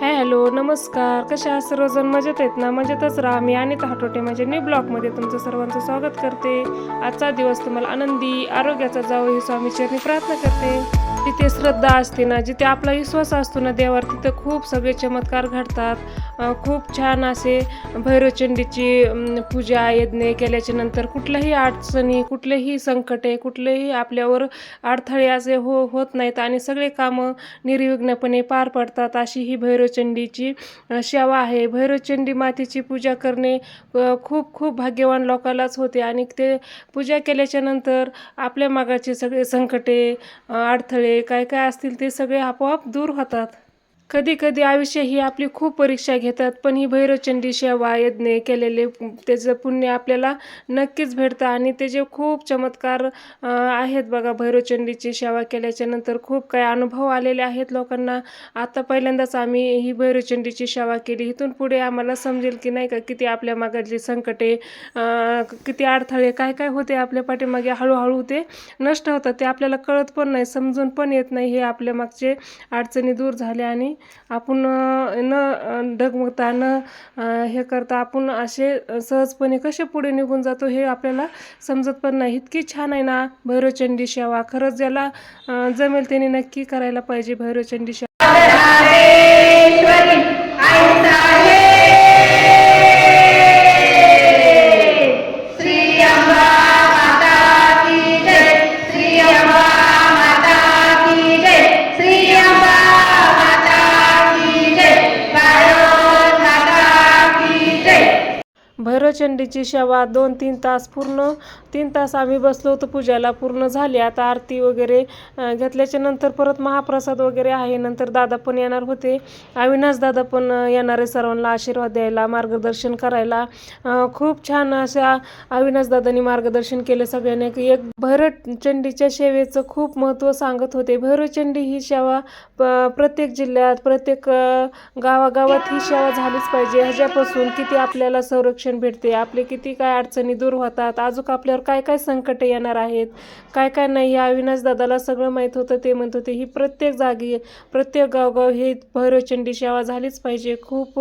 Hello नमस्कार. कशा आहात? सर्वजण मजेत आहेत ना? मजेतच राहा. मी आणि हाटोटे म्हणजे न्यू ब्लॉगमध्ये तुमचं सर्वांचं स्वागत करते. आजचा दिवस तुम्हाला आनंदी आरोग्याचा जावं ही स्वामीचरणी प्रार्थना करते. जिथे श्रद्धा असते ना जिथे आपला विश्वास असतो ना देवावर तिथं खूप सगळे चमत्कार घडतात. खूप छान असे भैरवचंडीची पूजा यज्ञ केल्याच्यानंतर कुठल्याही अडचणी कुठलेही संकटे कुठलेही आपल्यावर अडथळे असे हो होत नाहीत आणि सगळे कामं निर्विघ्नपणे पार पडतात. अशी ही भैरवचंडीची सेवा आहे. भैरवचंडी मातेची पूजा करणे खूप खूप भाग्यवान लोकांनाच होते आणि ते पूजा केल्याच्यानंतर आपल्या मागाचे सगळे संकटे अडथळे काय काय असतील ते सगळे आपोआप दूर होतात. कधी कधी आयुष्य ही आपली खूप परीक्षा घेतात पण ही भैरवचंडी सेवा यज्ञ केलेले. त्याचं पुण्य आपल्याला नक्कीच भेटतं आणि त्याचे खूप चमत्कार आहेत बघा भैरवचंडीची सेवा केल्याच्यानंतर खूप काही अनुभव आलेले आहेत लोकांना. आता पहिल्यांदाच आम्ही ही भैरवचंडीची सेवा केली. इथून पुढे आम्हाला समजेल की नाही का किती आपल्या मागातली संकटे किती अडथळे काय काय होते आपल्या पाठीमागे हळूहळू ते नष्ट होतात. ते आपल्याला कळत पण नाही समजून पण येत नाही. हे आपल्या मागचे अडचणी दूर झाल्या आणि आपण न डगमगता न हे करता आपण असे सहजपणे कसे पुढे निघून जातो हे आपल्याला समजत पण नाही. इतकी छान आहे ना भैरवचंडी सेवा. खरंच ज्याला जमेल त्याने नक्की करायला पाहिजे भैरवचंडी सेवा. प्रचंडीची सेवा दोन तीन तास पूर्ण तीन तास आम्ही बसलो होतो पूजाला. पूर्ण झाली. आता आरती वगैरे घेतल्याच्या नंतर परत महाप्रसाद वगैरे आहे. नंतर दादा पण येणार होते. अविनाश दादा पण येणार आहे सर्वांना आशीर्वाद द्यायला मार्गदर्शन करायला. खूप छान अशा अविनाश दादांनी मार्गदर्शन केलं सगळ्यांनी. की एक भैरवचंडीच्या सेवेचं खूप महत्त्व सांगत होते. भैरवचंडी ही सेवा प- प्रत्येक जिल्ह्यात प्रत्येक गावागावात ही सेवा झालीच पाहिजे. ह्याच्यापासून किती आपल्याला संरक्षण भेटते. आपले किती काय अडचणी दूर होतात. अजून आपल्यावर काय काय संकट येणार आहेत? काय काय नाही? या अविनाश दादाला सगळं माहीत होतं ते म्हणत होते ही प्रत्येक जागी प्रत्येक गावगाव हे भैरवचंडी सेवा झालीच पाहिजे. खूप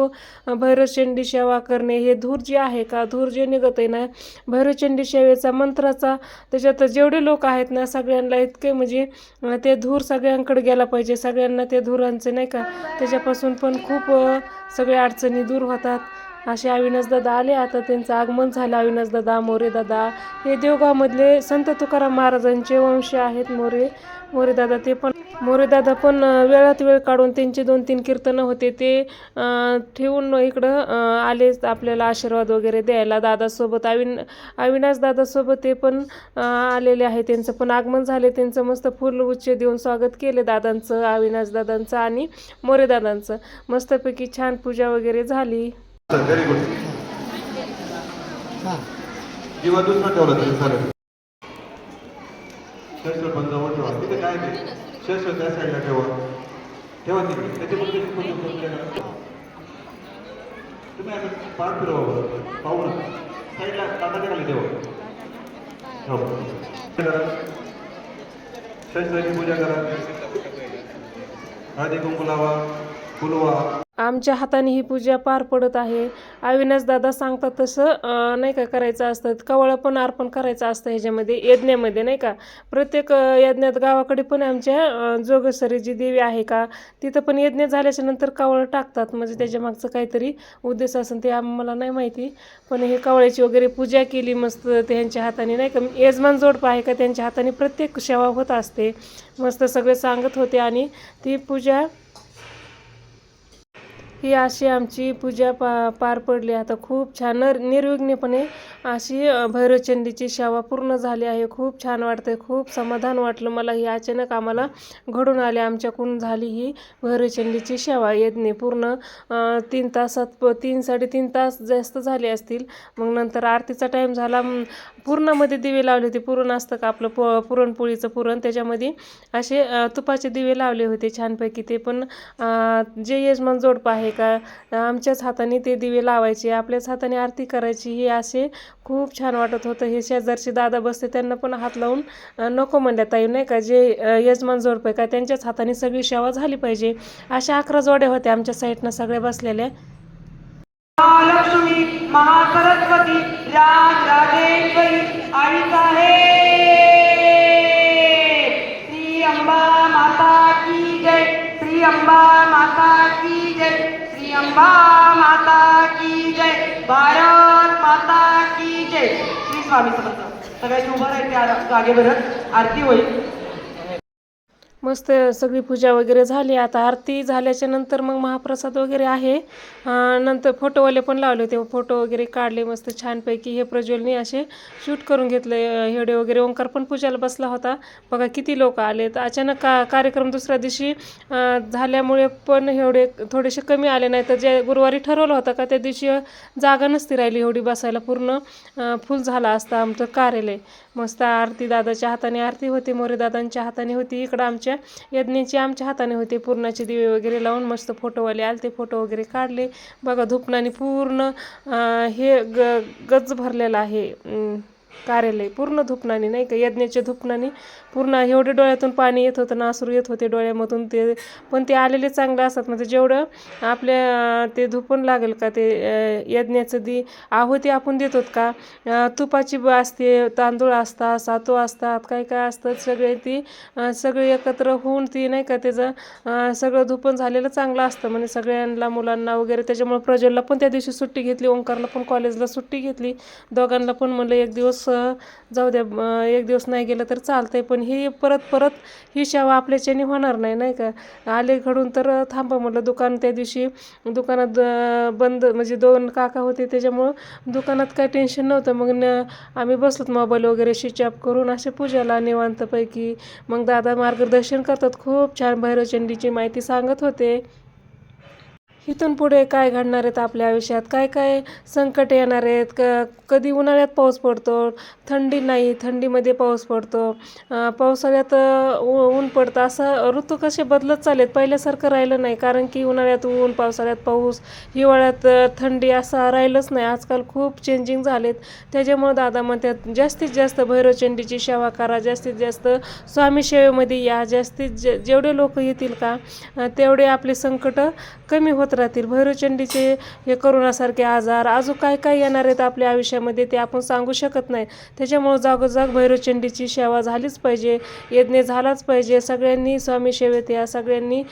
भैरवचंडी सेवा करणे हे धूर जे आहे का? धूर जे निघत आहे ना भैरवचंडी सेवेचा मंत्राचा त्याच्यात जेवढे लोक आहेत ना सगळ्यांना इतके म्हणजे ते धूर सगळ्यांकडे गेला पाहिजे. सगळ्यांना ते धुरांचे नाही का? त्याच्यापासून पण खूप सगळ्या अडचणी दूर होतात. असे अविनाश दादा आले. आता त्यांचं आगमन झालं. अविनाश दादा मोरे दादा. हे देवगावमधले संत तुकाराम महाराजांचे वंश आहेत मोरे. मोरे दादा ते पण मोरे दादा पण वेळात वेळ काढून त्यांचे दोन तीन कीर्तनं होते. ते ठेवून इकडं आले आपल्याला आशीर्वाद वगैरे द्यायला. दादासोबत अविन अविनाश दादासोबत ते पण आलेले आहे. त्यांचं पण आगमन झाले. त्यांचं मस्त फुल उच्च देऊन स्वागत केले दादांचं अविनाश दादांचं आणि मोरे दादांचं. मस्तपैकी छान पूजा वगैरे झाली. व्हेरी गुड किंवा दुसरं ठेवलं तरी चालेल. शस्त्र पण जवळ ठेवा. तिथे काय ते शस्त्र त्या साईडला ठेवा. ठेवा तिथे त्याच्यामध्ये. तुम्ही आता पाठ फिरवा बरं. पाहू ना साईडला काटाच्या खाली ठेवा. हो. करा शस्त्राची पूजा करा. हळदी कुंकू लावा. फुलवा आमच्या हाताने ही पूजा पार पडत आहे. अविनाश दादा सांगतात तसं नाही का करायचं असतं कवळं पण अर्पण करायचं असतं ह्याच्यामध्ये यज्ञामध्ये नाही का? प्रत्येक यज्ञात गावाकडे पण आमच्या जोगेश्वरी जी देवी आहे का तिथं पण यज्ञ झाल्याच्यानंतर कवळं टाकतात. म्हणजे त्याच्या मागचं काहीतरी उद्देश असेल ते आम्हाला नाही माहिती. पण हे कवळ्याची वगैरे पूजा केली मस्त त्यांच्या हाताने नाही का? यजमान जोडप आहे का त्यांच्या हाताने प्रत्येक सेवा होत असते. मस्त सगळे सांगत होते आणि ती पूजा ही अशी आमची पूजा पा पार पडली. आता खूप छान नर निर्विघ्नपणे अशी भैरवचंडीची सेवा पूर्ण झाली आहे. खूप छान वाटते खूप समाधान वाटलं मला. ही अचानक आम्हाला घडून आले. आमच्याकडून झाली ही भैरवचंडीची सेवा. यज्ञ पूर्ण तीन तासात प तीन साडेतीन तास जास्त झाले असतील. मग नंतर आरतीचा टाईम झाला. पूर्णामध्ये दिवे लावले होते. पुरण असतं का आपलं? प पुरणपोळीचं पुरण. त्याच्यामध्ये असे तुपाचे दिवे लावले होते छानपैकी. ते पण जे यजमान जोडपं आहे का? आमच्याच हाताने ते दिवे लावायचे आपल्याच हाताने आरती करायची हे असे खूप छान वाटत होतं. हे शेजारचे दादा बसते त्यांना पण हात लावून नको म्हणल्या ताई नाही का? जे यजमान जोडपे काय त्यांच्याच हाताने सगळी सेवा झाली पाहिजे. अशा अकरा जोड्या होत्या आमच्या साईडनं सगळ्या बसलेल्या. महालक्ष्मी महासरस्वती राजेश्वरी आई साहेब श्री अंबा माता की जय श्री अंबा माता की जय. अंबा माता की जय भारत माता की जय. श्री स्वामी समर्थ सगळ्यांनी उभं राहील त्या जागेवर आरती होईल. मस्त सगळी पूजा वगैरे झाली. आता आरती झाल्याच्यानंतर मग महाप्रसाद वगैरे आहे. नंतर फोटोवाले पण लावले होते. फोटो वगैरे काढले मस्त छानपैकी. हे प्रज्वलने असे शूट करून घेतले. हेडे वगैरे. ओंकार पण पूजाला बसला होता. बघा किती लोक आले तर अचानक का कार्यक्रम दुसऱ्या दिवशी झाल्यामुळे पण एवढे थोडेसे कमी आले नाही तर जे गुरुवारी ठरवलं होतं का त्या दिवशी जागा नसती राहिली एवढी बसायला. पूर्ण फुल झाला असता आमचं कार्यालय. मस्त आरती दादाच्या हाताने आरती होती. मोरे दादांच्या हाताने होती. इकडं आमच्या यज्ञाची आमच्या हाताने होते. पूर्णाचे दिवे वगैरे लावून मस्त फोटोवाले आले ते फोटो वगैरे काढले. बघा धुपणाने पूर्ण हे ग गज भरलेलं आहे. कार्यालय पूर्ण धुपणाने नाही का? यज्ञाच्या धुपणाने पूर्ण एवढे डोळ्यातून पाणी येत होतं नासरू येत होते डोळ्यामधून ते. पण ते आलेले चांगले असतात. म्हणजे जेवढं आपल्या ते धुपण लागेल का ते यज्ञाचं दी आहुती आपण देतो का? तुपाची ब असते तांदूळ असतात सातू असतात काय काय असतात सगळे ती सगळे एकत्र होऊन ती नाही का त्याचं सगळं धुपण झालेलं चांगलं असतं. म्हणजे सगळ्यांना मुलांना वगैरे त्याच्यामुळे प्रज्वलला पण त्या दिवशी सुट्टी घेतली ओंकारला पण कॉलेजला सुट्टी घेतली. दोघांना पण म्हणलं एक दिवस असं जाऊ द्या एक दिवस नाही गेलं तर चालतंय पण ही परत परत ही सेवा आपल्याच्याने होणार नाही नाही का? आले घडून तर थांबा म्हटलं दुकान त्या दिवशी दुकानात बंद म्हणजे दोन काका होते त्याच्यामुळं दुकानात काय टेन्शन नव्हतं. मग न आम्ही बसलोत मोबाईल वगैरे स्विच ऑफ करून असे पूजाला निवांतपैकी. मग दादा मार्गदर्शन करतात खूप छान भैरवचंडीची माहिती सांगत होते. इथून पुढे काय घडणार आहेत आपल्या आयुष्यात? काय काय संकट येणार आहेत? क कधी उन्हाळ्यात पाऊस पडतो थंडी नाही थंडीमध्ये पाऊस पडतो. पावसाळ्यात ऊ- ऊन पडतं. असं ऋतू कसे बदलत चालेत पहिल्यासारखं राहिलं नाही. कारण की उन्हाळ्यात ऊन पावसाळ्यात पाऊस हिवाळ्यात थंडी असं राहिलंच नाही. आजकाल खूप चेंजिंग झालेत. त्याच्यामुळं दादा म्हणतात जास्तीत जास्त भैरवचंडीची सेवा करा. जास्तीत जास्त स्वामी सेवेमध्ये या. जास्तीत जे जेवढे लोक येतील का तेवढे आपले संकट कमी होत राहतील भैरवचंडीचे हे करोनासारखे आजार अजून काय काय येणार आहेत आपल्या आयुष्यामध्ये ते आपण सांगू शकत नाही. त्याच्यामुळं जागोजाग भैरवचंडीची सेवा झालीच पाहिजे यज्ञ झालाच पाहिजे. सगळ्यांनी स्वामी सेवेत या सगळ्यांनी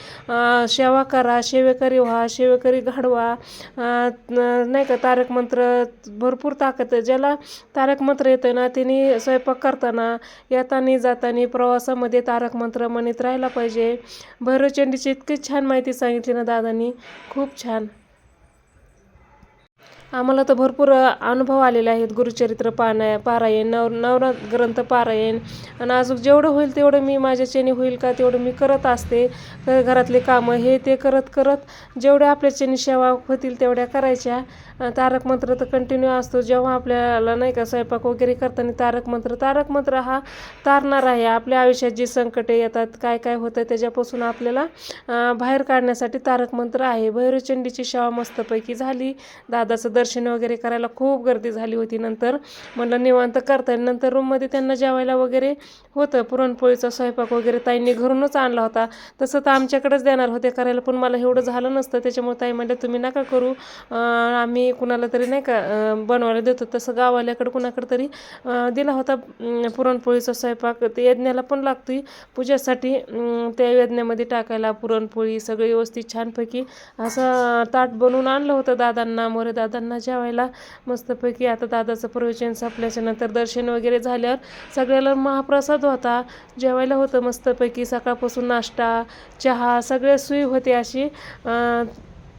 सेवा करा सेवेकरी व्हा सेवेकरी घडवा. नाही का तारक मंत्र भरपूर ताकद आहे. ज्याला तारक मंत्र येतं ना त्यांनी स्वयंपाक करताना येताना जाताना प्रवासामध्ये तारक मंत्र म्हणत राहायला पाहिजे. भैरवचंडीची इतकी छान माहिती सांगितली ना दादांनी. खूप छान आम्हाला तर भरपूर अनुभव आलेले आहेत. गुरुचरित्र पाना पारायण नव नवर ग्रंथ पारायण. आणि अजून जेवढं होईल तेवढं मी माझ्याच्याने होईल का तेवढं मी करत असते. घरातले कामं हे ते करत करत जेवढ्या आपल्याच्याने सेवा होतील तेवढ्या करायच्या. तारक मंत्र तर कंटिन्यू असतो. जेव्हा आपल्याला नाही का स्वयंपाक वगैरे करताना तारक मंत्र तारक मंत्र हा तारणार आहे. आपल्या आयुष्यात जी संकटे येतात काय काय होतं त्याच्यापासून आपल्याला बाहेर काढण्यासाठी तारक मंत्र आहे. भैरवचंडीची सेवा मस्तपैकी झाली. दादाचं दर्शन दर्शन वगैरे करायला खूप गर्दी झाली होती नंतर. म्हणलं निवांत करता येईल. नंतर रूममध्ये त्यांना जेवायला वगैरे होतं. पुरणपोळीचा स्वयंपाक वगैरे ताईंनी घरूनच आणला होता. तसं तर आमच्याकडेच देणार होते करायला पण मला एवढं झालं नसतं. त्याच्यामुळे ताई म्हणल्या तुम्ही नका करू. आम्ही कुणाला तरी नाही का बनवायला देतो. तसं गावाल्याकडे कुणाकडे तरी दिला होता पुरणपोळीचा स्वयंपाक. ते यज्ञाला पण लागतोय. पूजेसाठी त्या यज्ञामध्ये टाकायला पुरणपोळी सगळी व्यवस्थित छानपैकी असं ताट बनवून आणलं होतं दादांना मोरे दादांना. जेवायला मस्तपैकी आता दादाचं प्रवचन संपल्याच्या नंतर दर्शन वगैरे झाल्यावर सगळ्याला महाप्रसाद होता. जेवायला होतं मस्तपैकी. सकाळपासून नाश्ता चहा सगळे सोयी होते अशी.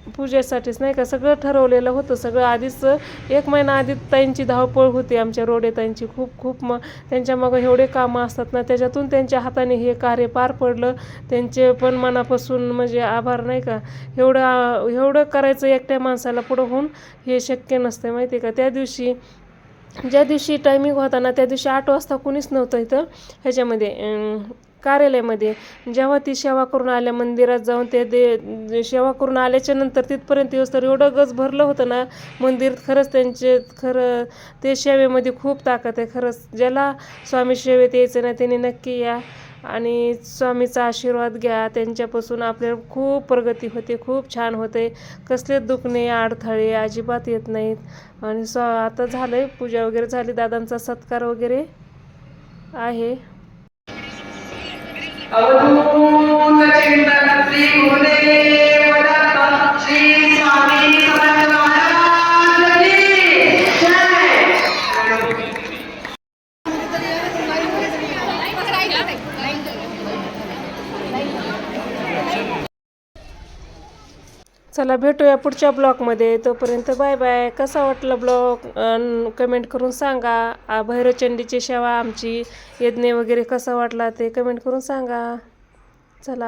पूजेसाठीच नाही का? सगळं ठरवलेलं होतं. सगळं आधीच एक महिना आधी ताईंची धावपळ होती आमच्या रोडे ताईंची. खूप खूप म त्यांच्या मागं एवढे कामं असतात ना त्याच्यातून त्यांच्या हाताने हे कार्य पार पडलं. त्यांचे पण मनापासून म्हणजे आभार नाही का? एवढं एवढं करायचं एकट्या माणसाला पुढं होऊन हे शक्य नसतं माहिती आहे का? त्या दिवशी ज्या दिवशी टायमिंग होता ना त्या दिवशी आठ वाजता कुणीच नव्हतं इथं. ह्याच्यामध्ये कार्यालयामध्ये. जेव्हा ती सेवा करून आल्या मंदिरात जाऊन ते दे सेवा करून आल्याच्यानंतर तिथपर्यंत येऊस तर एवढं गज भरलं होतं ना मंदिर खरंच त्यांचे खरं ते सेवेमध्ये खूप ताकद आहे. खरंच ज्याला स्वामी सेवेत यायचं ना त्यांनी नक्की या आणि स्वामीचा आशीर्वाद घ्या. त्यांच्यापासून आपल्याला खूप प्रगती होते खूप छान होते. कसले दुखणे अडथळे अजिबात येत नाहीत. आणि स्व आता झालं आहे पूजा वगैरे झाली दादांचा सत्कार वगैरे आहे. أودون جنة ولي ولا تحصيل चला भेटूया पुढच्या ब्लॉगमध्ये. तोपर्यंत बाय बाय. कसा वाटला ब्लॉग? कमेंट करून सांगा. भैरवचंडीची सेवा आमची यज्ञ वगैरे कसा वाटला ते कमेंट करून सांगा. चला.